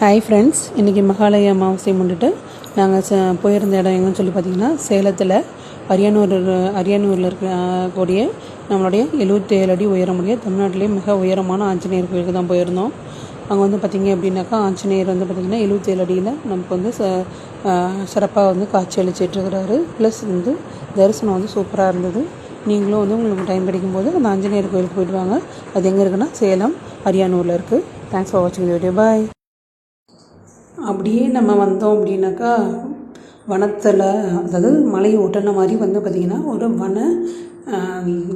Hi friends இன்றைக்கி மகாலய அமாவாசை முன்னிட்டு நாங்கள் ச போயிருந்த இடம் எங்கன்னு சொல்லி பார்த்தீங்கன்னா சேலத்தில் அரியானூர் அரியானூரில் இருக்க கூடிய நம்மளுடைய எழுபத்தேழு அடி உயரமுடைய தமிழ்நாட்டிலேயே மிக உயரமான ஆஞ்சநேயர் கோயிலுக்கு தான் போயிருந்தோம். அங்கே வந்து பார்த்திங்க அப்படின்னாக்கா ஆஞ்சநேயர் வந்து பார்த்திங்கன்னா எழுபத்தேழு அடியில் நமக்கு வந்து ச சிறப்பாக வந்து காட்சி அளிச்சிட்ருக்கிறாரு ப்ளஸ் வந்து தரிசனம் வந்து சூப்பராக இருந்தது. நீங்களும் வந்து உங்களுக்கு டைம் கிடைக்கும்போது அந்த ஆஞ்சநேயர் கோயிலுக்கு போயிட்டு வாங்க. அது எங்கே இருக்குன்னா சேலம் அரியானூரில் இருக்குது தேங்க்ஸ் ஃபார் வாட்சிங் வீடியோ பாய் அப்படியே நம்ம வந்தோம் அப்படின்னாக்கா வனத்தில் அதாவது மலை ஒட்டின மாதிரி வந்து பார்த்திங்கன்னா ஒரு வன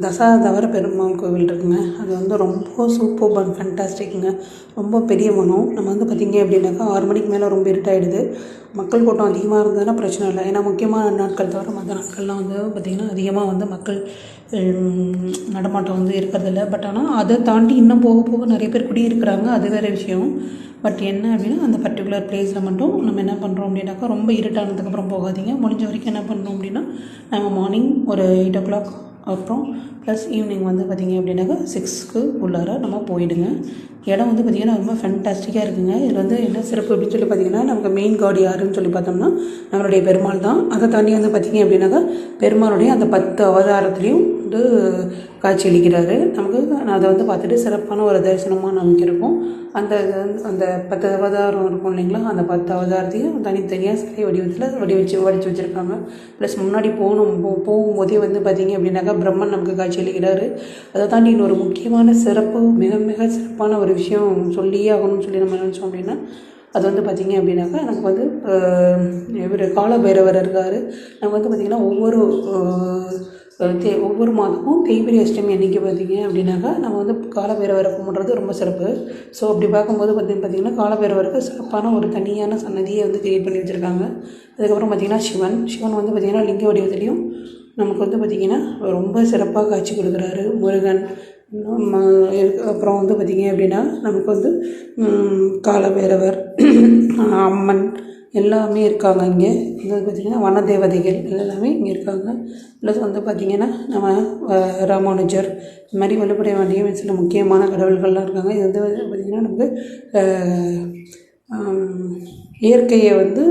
தசாதவர பெருமாள் கோவில் இருக்குங்க. அது வந்து ரொம்ப சூப்பர் பன் ஃபண்டாஸ்டிக்குங்க ரொம்ப பெரிய வனம். நம்ம வந்து பார்த்திங்க அப்படின்னாக்கா ஆறு மணிக்கு மேலே ரொம்ப இருட்டாயிடுது. மக்கள் கூட்டம் அதிகமாக இருந்ததுன்னா பிரச்சனை இல்லை. ஏன்னா முக்கியமான நாட்கள் தவிர மற்ற நாட்கள்லாம் வந்து பார்த்திங்கன்னா அதிகமாக வந்து மக்கள் நடமாட்டம் வந்து இருக்கிறதில்ல. பட் ஆனால் அதை தாண்டி இன்னும் போக போக நிறைய பேர் குடியிருக்கிறாங்க. அது வேறு விஷயம். பட் என்ன அப்படின்னா அந்த பர்டிகுலர் பிளேஸில் மட்டும் நம்ம என்ன பண்ணுறோம் அப்படின்னாக்கா ரொம்ப இருட்டானதுக்கப்புறம் போகாதீங்க. முடிஞ்ச வரைக்கும் என்ன பண்ணுறோம் அப்படின்னா நம்ம மார்னிங் ஒரு எயிட் ஓ கிளாக் அப்புறம் ப்ளஸ் ஈவினிங் வந்து பார்த்திங்க அப்படின்னாக்கா சிக்ஸ்க்கு உள்ளார நம்ம போயிடுங்க. இடம் வந்து பார்த்திங்கன்னா ரொம்ப ஃபேன்டாஸ்டிக்காக இருக்குங்க. இதில் வந்து என்ன சிறப்பு அப்படின்னு சொல்லி பார்த்திங்கன்னா நமக்கு மெயின் காட் யாருன்னு சொல்லி பார்த்தோம்னா நம்மளுடைய பெருமாள் தான். அதை தாண்டி வந்து பார்த்திங்க அப்படின்னாக்கா பெருமாளுடைய அந்த பத்து அவதாரத்துலேயும் வந்து காட்சியளிக்கிறாரு நமக்கு அதை வந்து பார்த்துட்டு சிறப்பான ஒரு தரிசனமாக நமக்கு இருக்கும் அந்த இது வந்து- அந்த பத்து அவதாரம் இருக்கும் இல்லைங்களா? அந்த பத்து அவதாரத்தையும் தனித்தனியாக சிலை வடிவத்தில் வடிவச்சு வடித்து வச்சுருக்காங்க. ப்ளஸ் முன்னாடி போகணும் போ போகும்போதே வந்து பார்த்திங்க அப்படின்னாக்கா பிரம்மன் நமக்கு காட்சியளிக்கிறாரு அதை தாண்டி இன்னொரு முக்கியமான சிறப்பு மிக மிக சிறப்பான ஒரு விஷயம் சொல்லியே ஆகணும்னு சொல்லி நம்ம நினச்சோம் அப்படின்னா அது வந்து பார்த்திங்க அப்படின்னாக்கா எனக்கு வந்து இவர் காலபைரவர் இருக்கார். நமக்கு வந்து பார்த்திங்கன்னா ஒவ்வொரு தே ஒவ்வொரு மாதமும் தேய்பிரி அஷ்டமி அன்றைக்கி பார்த்திங்க அப்படின்னாக்கா நம்ம வந்து காலபைரவரை கும்பிட்றது ரொம்ப சிறப்பு. ஸோ அப்படி பார்க்கும்போது பார்த்திங்க பார்த்திங்கன்னா காலபைரவருக்கு சிறப்பான ஒரு தனியான சன்னதியை வந்து கிரியேட் பண்ணி வச்சுருக்காங்க. அதுக்கப்புறம் பார்த்திங்கன்னா சிவன். சிவன் வந்து பார்த்திங்கன்னா லிங்க வடிவத்துலேயும் நமக்கு வந்து பார்த்திங்கன்னா ரொம்ப சிறப்பாக காட்சி கொடுக்குறாரு. முருகன் அப்புறம் வந்து பார்த்திங்க அப்படின்னா நமக்கு வந்து காலபைரவர் அம்மன் எல்லாமே இருக்காங்க இங்கே. இது வந்து பார்த்திங்கன்னா வன தேவதைகள் எல்லாமே இங்கே இருக்காங்க. ப்ளஸ் வந்து பார்த்திங்கன்னா நம்ம ராமானுஜர். இந்த மாதிரி வலுப்படைய வேண்டிய சில முக்கியமான கடவுள்கள்லாம் இருக்காங்க. இது வந்து பார்த்திங்கன்னா நமக்கு இயற்கையை வந்து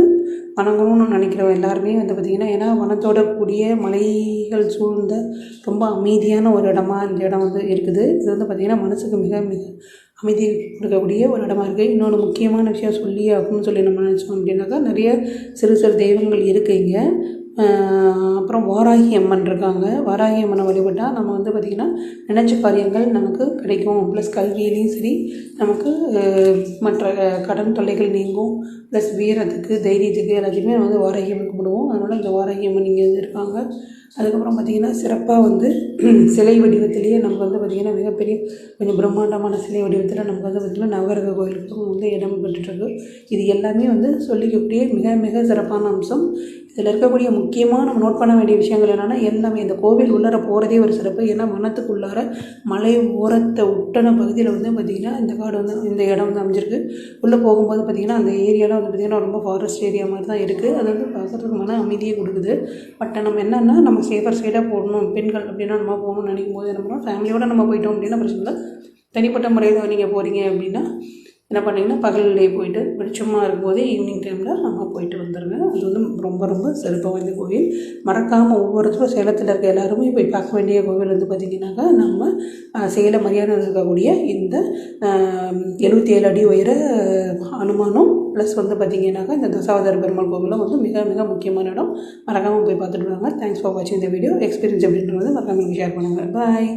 வணங்கணும்னு நினைக்கிறவங்க எல்லாருமே வந்து பார்த்திங்கன்னா ஏன்னா வனத்தோட கூடிய மலைகள் சூழ்ந்த ரொம்ப அமைதியான ஒரு இடமா இந்த இடம் வந்து இருக்குது. இது வந்து பார்த்திங்கன்னா மனசுக்கு மிக மிக அமைதி கொடுக்கக்கூடிய ஒரு இடமா இருக்குது இன்னொன்று முக்கியமான விஷயம் சொல்லி ஆகணும்னு சொல்லி நம்ம நினச்சோம் அப்படின்னாக்கா நிறைய சிறு சிறு தெய்வங்கள் இருக்குது இங்கே. அப்புறம் வாராகி அம்மன் இருக்காங்க. வாராகி அம்மனை வழிபட்டால் நம்ம வந்து பார்த்திங்கன்னா நினச்ச காரியங்கள் நமக்கு கிடைக்கும். ப்ளஸ் கல்வியிலையும் சரி நமக்கு மற்ற கடன் தொல்லைகள் நீங்கும். ப்ளஸ் வீரத்துக்கு தைரியத்துக்கு எல்லாத்தையுமே நம்ம வந்து வாராகி அம்மன் கும்பிடுவோம். அதனால் இந்த வாராகி அம்மன் இங்கே வந்து இருக்காங்க. அதுக்கப்புறம் பார்த்திங்கன்னா சிறப்பாக வந்து சிலை வடிவத்திலேயே நமக்கு வந்து பார்த்திங்கன்னா மிகப்பெரிய கொஞ்சம் பிரம்மாண்டமான சிலை வடிவத்தில் நமக்கு வந்து பார்த்திங்கன்னா நவரக கோயிலுக்கும் வந்து இடம் பெற்றுருக்கு இது எல்லாமே வந்து சொல்லிக்கக்கூடிய மிக மிக சிறப்பான அம்சம். இதில் இருக்கக்கூடிய முக்கியமாக நம்ம நோட் பண்ண வேண்டிய விஷயங்கள் என்னென்னா எல்லாமே இந்த கோவில் உள்ளார போகிறதே ஒரு சிறப்பு. ஏன்னா வனத்துக்குள்ளார மலை ஓரத்தை ஒட்டன பகுதியில் வந்து பார்த்திங்கன்னா இந்த காடு வந்து இந்த இடம் வந்து அமைஞ்சிருக்கு. உள்ளே போகும்போது பார்த்திங்கன்னா அந்த ஏரியாவில் வந்து பார்த்திங்கன்னா ரொம்ப ஃபாரஸ்ட் ஏரியா மாதிரி தான் இருக்குது அது வந்து பார்க்குறதுக்கு மன அமைதியை கொடுக்குது. பட் நம்ம என்னென்னா நம்ம சேஃபர் சைடாக போடணும். பெண்கள் அப்படின்னா நம்ம போகணும்னு நினைக்கும் போது என்ன பண்ணோம் ஃபேமிலியோடு நம்ம போயிட்டோம் அப்படின்னா பிரச்சனை இல்லை. தனிப்பட்ட முறையில் நீங்கள் போகிறீங்க அப்படின்னா என்ன பண்ணீங்கன்னா பகல்லே போயிட்டு வெளிச்சமாக இருக்கும்போதே ஈவினிங் டைமில் நம்ம போயிட்டு வந்துடுங்க அது வந்து ரொம்ப ரொம்ப சிறப்பு வாய்ந்த கோவில். மறக்காமல் ஒவ்வொருத்தரும் சேலத்தில் இருக்க எல்லாருமே போய் பார்க்க வேண்டிய கோவில் வந்து பார்த்திங்கனாக்கா நம்ம சேலம் மரியாதை இருக்கக்கூடிய இந்த எழுபத்தி ஏழு அடி உயர அனுமானம் ப்ளஸ் வந்து பார்த்திங்கனாக்கா இந்த தசாவதார பெருமாள் கோவிலும் வந்து மிக மிக முக்கியமான இடம். மறக்காமல் போய் பார்த்துட்டு வாங்க. தேங்க்ஸ் ஃபார் வாட்சிங் இந்த வீடியோ எக்ஸ்பீரியன்ஸ் அப்படின்றது மறக்காமல் ஷேர் பண்ணுங்கள் பாய்